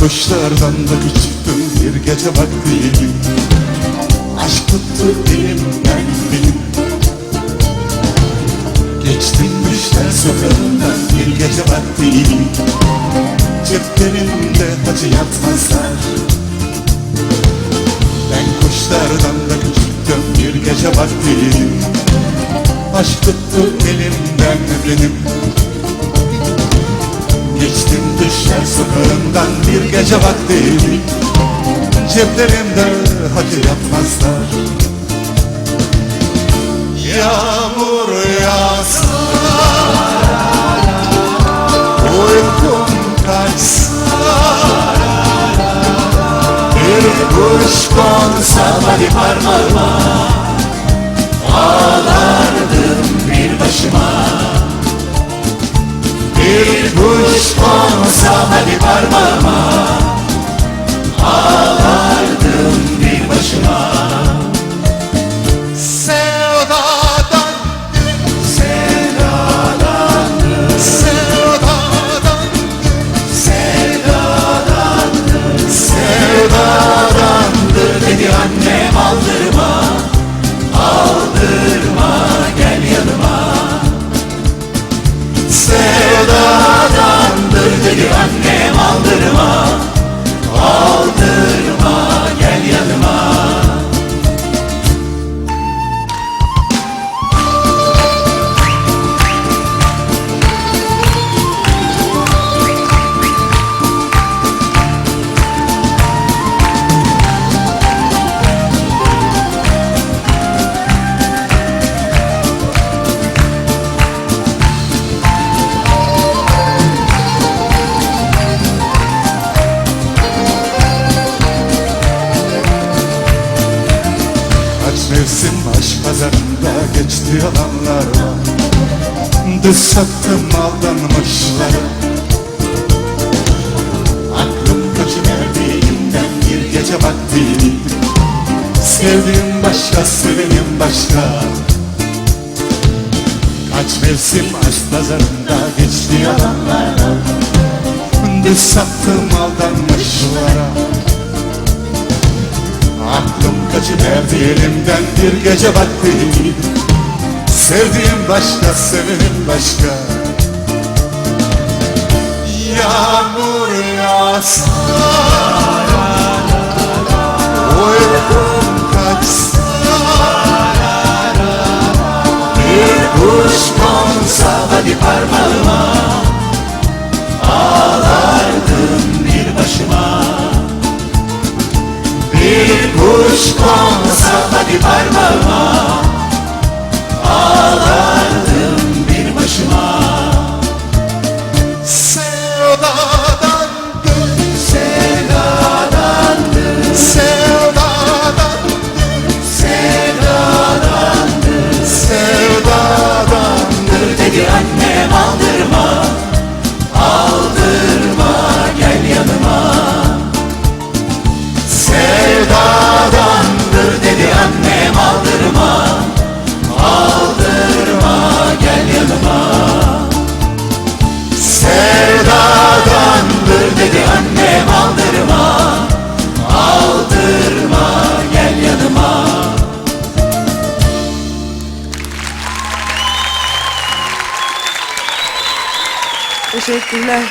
kuşlardan da küçüktüm bir gece vakti. Aşk tuttu elimden benim Geçtim düşler sokağından bir gece vakti. Ceplerinde hacı yatmazlar. Ben kuşlardan da küçüktüm bir gece vakti. Aşk tuttu elimden benim Geçtim düşler sokağından bir gece vakti. Ceplerimde hacı yatmazlar Yağmur yağsa Uykum kaçsa Bir kuş konsa hadi parmağıma Bir kuş konsa hadi parmağıma Düz sattım aldanmışlara Aklım kaçıverdiğimden bir gece vakti. Sevdiğim başka, sevenim başka. Kaç mevsim aşk pazarında geçti yalanlar. Düz sattım aldanmışlara Aklım kaçıverdi elimden bir gece vakti Sevdiğim başka, sevenim başka. Yağmur yağsa Teşekkürler.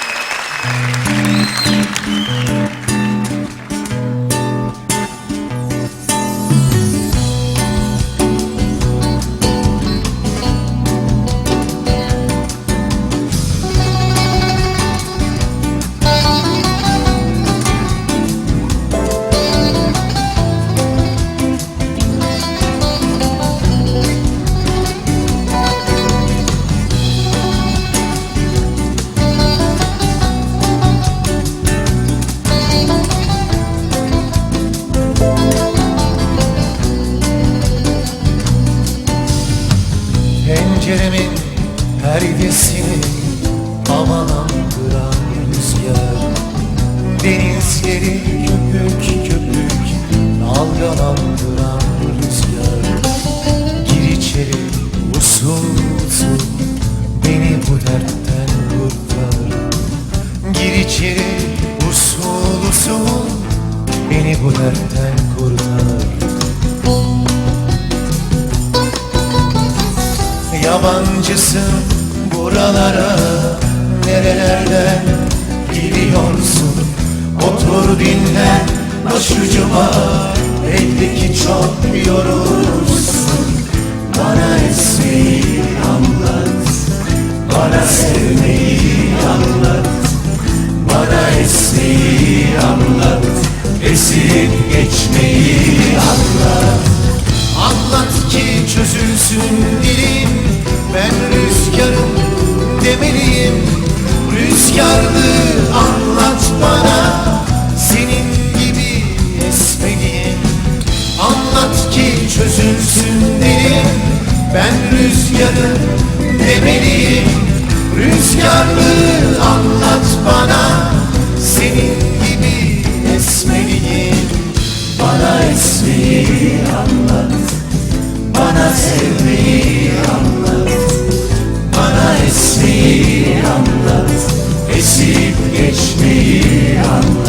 Penceremin perdesini Yabancısın buralara Nerelerden geliyorsun Otur dinlen başucuma Belli ki çok yorulmuşsun. Bana esmeyi anlat Bana sevmeyi esmeyi anlat Bana sevmeyi Bana esmeyi anlat. Esip geçmeyi anlat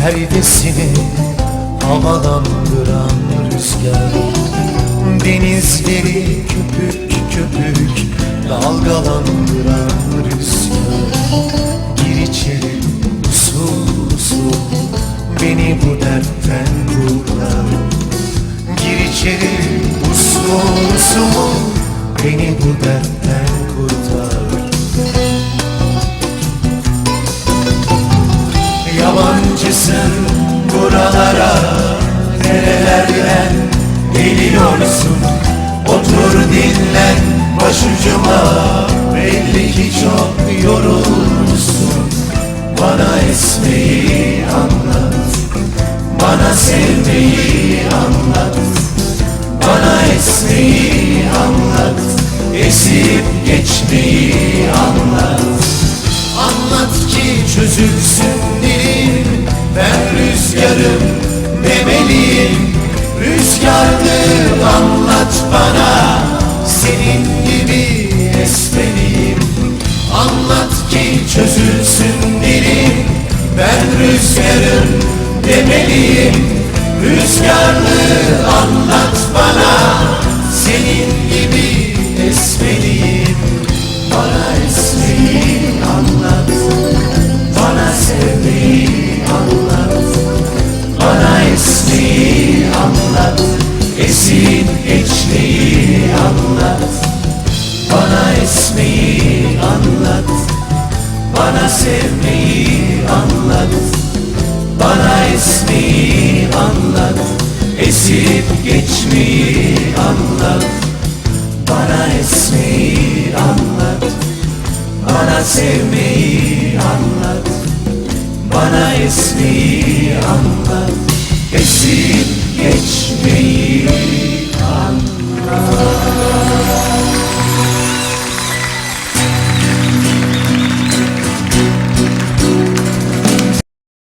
perdesini havalandıran rüzgar? Denizleri köpük köpük dalgalandıran rüzgar geliyorsun Otur dinlen. Başucuma Belli ki çok yorulmuşsun. Bana esmeyi anlat. Bana sevmeyi anlat. Bana esmeyi anlat. Esip geçmeyi anlat. Anlat ki çözülsün dilim. Ben rüzgarım demeliyim. Rüzgarlı demeliyim Rüzgarlı anlat bana. Senin gibi esmeliyim. Bana esmeyi anlat. Bana sevmeyi anlat. Bana esmeyi anlat. Esip geçmeyi anlat. Bana esmeyi anlat. Bana sevmeyi anlat. Bana esmeyi Esip geçmeyi anlat. Bana esmeyi anlat. Bana sevmeyi anlat. Bana esmeyi anlat. Esip geçmeyi